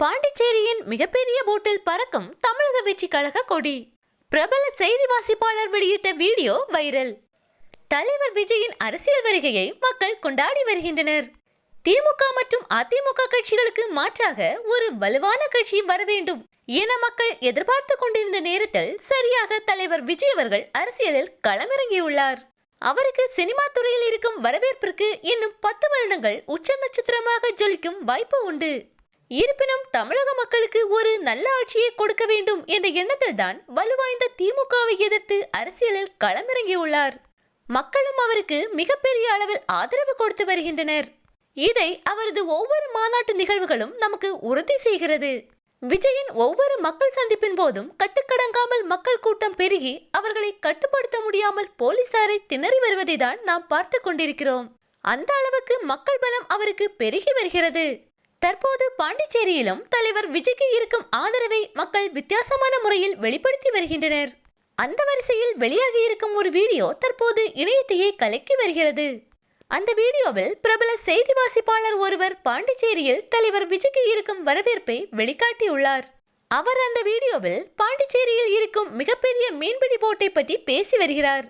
பாண்டிச்சேரியின் மிகப்பெரிய போட்டில் பறக்கும் தமிழக வெற்றி கழக கொடி. பிரபல செய்தி வாசிப்பாளர் வெளியிட்ட வீடியோ வைரல். தலைவர் விஜயின் அரசியல் வருகையை மக்கள் கொண்டாடி வருகின்றனர். திமுக மற்றும் அதிமுக கட்சிகளுக்கு மாற்றாக ஒரு வலுவான கட்சி வர வேண்டும் என மக்கள் எதிர்பார்த்து கொண்டிருந்த நேரத்தில் சரியாக தலைவர் விஜய் அவர்கள் அரசியலில் களமிறங்கியுள்ளார். அவருக்கு சினிமா துறையில் இருக்கும் வரவேற்பிற்கு இன்னும் பத்து வருடங்கள் உச்ச நட்சத்திரமாக ஜொலிக்கும் வாய்ப்பு உண்டு. இருப்பினும் தமிழக மக்களுக்கு ஒரு நல்ல ஆட்சியை கொடுக்க வேண்டும் என்ற எண்ணத்தில்தான் வலுவாய்ந்த திமுகவை எதிர்த்து அரசியலில் களமிறங்கியுள்ளார். மக்களும் அவருக்கு மிகப்பெரிய அளவில் ஆதரவு கொடுத்து வருகின்றனர். இதை அவரது ஒவ்வொரு மாநாட்டு நிகழ்வுகளும் நமக்கு உறுதி செய்கிறது. விஜயின் ஒவ்வொரு மக்கள் சந்திப்பின் போதும் கட்டுக்கடங்காமல் மக்கள் கூட்டம் பெருகி அவர்களை கட்டுப்படுத்த முடியாமல் போலீசாரை திணறி வருவதை தான் நாம் பார்த்து கொண்டிருக்கிறோம். அந்த அளவுக்கு மக்கள் பலம் அவருக்கு பெருகி வருகிறது. தற்போது பாண்டிச்சேரியிலும் தலைவர் விஜய்க்கு இருக்கும் ஆதரவை மக்கள் வித்தியாசமான முறையில் வெளிப்படுத்தி வருகின்றனர். அந்த வரிசையில் வெளியாகி இருக்கும் ஒரு வீடியோ தற்போது இணையத்தையே கலக்கி வருகிறது. அந்த வீடியோவில் பிரபல செய்தி வாசிப்பாளர் ஒருவர் பாண்டிச்சேரியில் தலைவர் விஜய்க்கு இருக்கும் வரவேற்பை வெளிக்காட்டியுள்ளார். அவர் அந்த வீடியோவில் பாண்டிச்சேரியில் இருக்கும் மிகப்பெரிய மீன்பிடி போட்டை பற்றி பேசி வருகிறார்.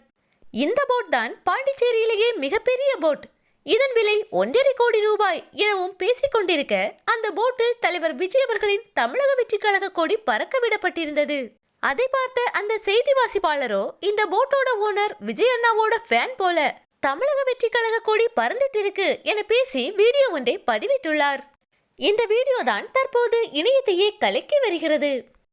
இந்த போட் தான் பாண்டிச்சேரியிலேயே மிகப்பெரிய போட் இதன் விலை ஒன்றரை கோடி ரூபாய் எனவும் பேசிக் கொண்டிருக்க அந்த போட்டில் தலைவர் விஜய் அவர்களின் தமிழக வெற்றி கழக கொடி பறக்க விடப்பட்டிருந்தது அதை பார்த்த அந்த செய்தி வாசிப்பாளரோ இந்த போட்டோட ஓனர் விஜய் அண்ணாவோட ஃபேன் போல தமிழக வெற்றி கழக கொடி பறந்துட்டு இருக்கு என பேசி வீடியோ ஒன்றை பதிவிட்டுள்ளார். இந்த வீடியோ தான் தற்போது இணையத்தையே கலக்கி வருகிறது.